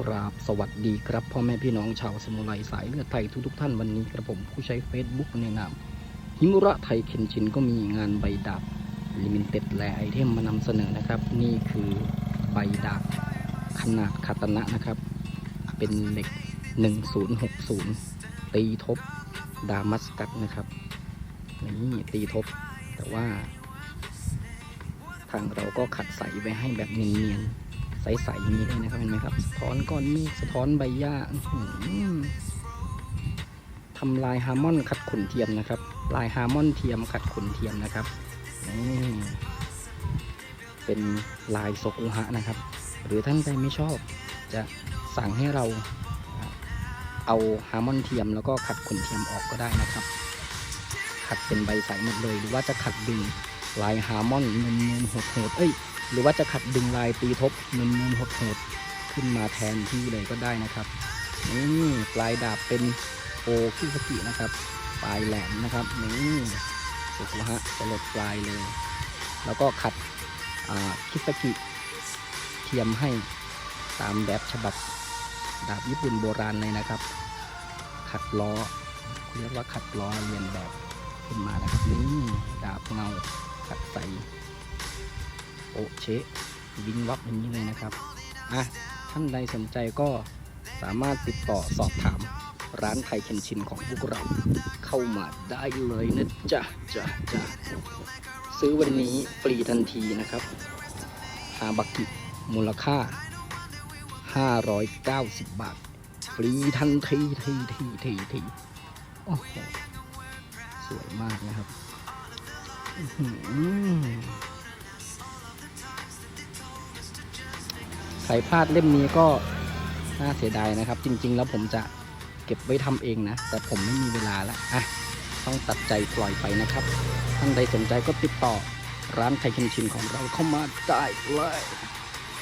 กราบสวัสดีครับ พ่อแม่พี่น้องชาวสมุไรสายเลือดไทยทุกๆท่านวันนี้กระผมผู้ใช้ Facebook ในนามฮิมุระไทยเคนชินก็มีงานใบดาบลิมิเต็ดและไอเทมมานำเสนอนะครับ นี่คือใบดาบขนาดคาตนะนะครับ เป็นเหล็ก 1060 ตีทบดามัสกัสนะครับนี่ตีทบ แต่ว่า ทางเราก็ขัดใสไว้ให้แบบเนียนๆ ใสๆอย่างนี้เลยนะครับเห็นไหมครับสะท้อนก้อนมฆสะท้อนใบหญ้าทำลายฮาร์มอนขัดขุนเทียมนะครับ ลายฮาร์มอนเทียมขัดขุนเทียมนะครับเป็นลายโซกุฮะนะครับ หรือท่านใดไม่ชอบจะสั่งให้เราเอาฮาร์มอนเทียมแล้วก็ขัดขุนเทียมออกก็ได้นะครับ ขัดเป็นใบใสหมดเลย หรือว่าจะขัดดึงลายฮาร์มอนเงินเงินหดหดเอ้ย หรือว่าจะขัดดึงลายตีทบเงินเงินหดหดๆขึ้นมาแทนที่เลยก็ได้นะครับนี่ปลายดาบเป็นโอคิสกินะครับ ปลายแหลมนะครับนี่สุกุฮะจะหลดปลายเลย แล้วก็ขัดคิสกิเทียมให้ตามแบบฉบับดาบญี่ปุ่นโบราณเลยนะครับ ขัดล้อเรียกว่าขัดล้อเรียนแบบขึ้นมานะครับนี่ดาบเงาขัดใส โอเชะวินวับอย่างนี้เลยนะครับอะท่านใดสนใจก็สามารถติดต่อสอบถามร้านไทยเคนชินของพวกเราเข้ามาได้เลยนะจ๊ะจ๊ะจ๊ะซื้อวันนี้ฟรีทันทีนะครับฮาบากิมูลค่า 590 บาท ฟรีทันทีทีทีทีทีโอ้โหสวยมากนะครับ อื สายพาดเล่มนี้ก็น่าเสียดายนะครับ จริง ๆ แล้วผมจะเก็บไว้ทำเองนะ แต่ผมไม่มีเวลาแล้วอะต้องตัดใจปล่อยไปนะครับ ท่านใดสนใจก็ติดต่อร้านไทยเคนชินของเราเข้ามาได้เลย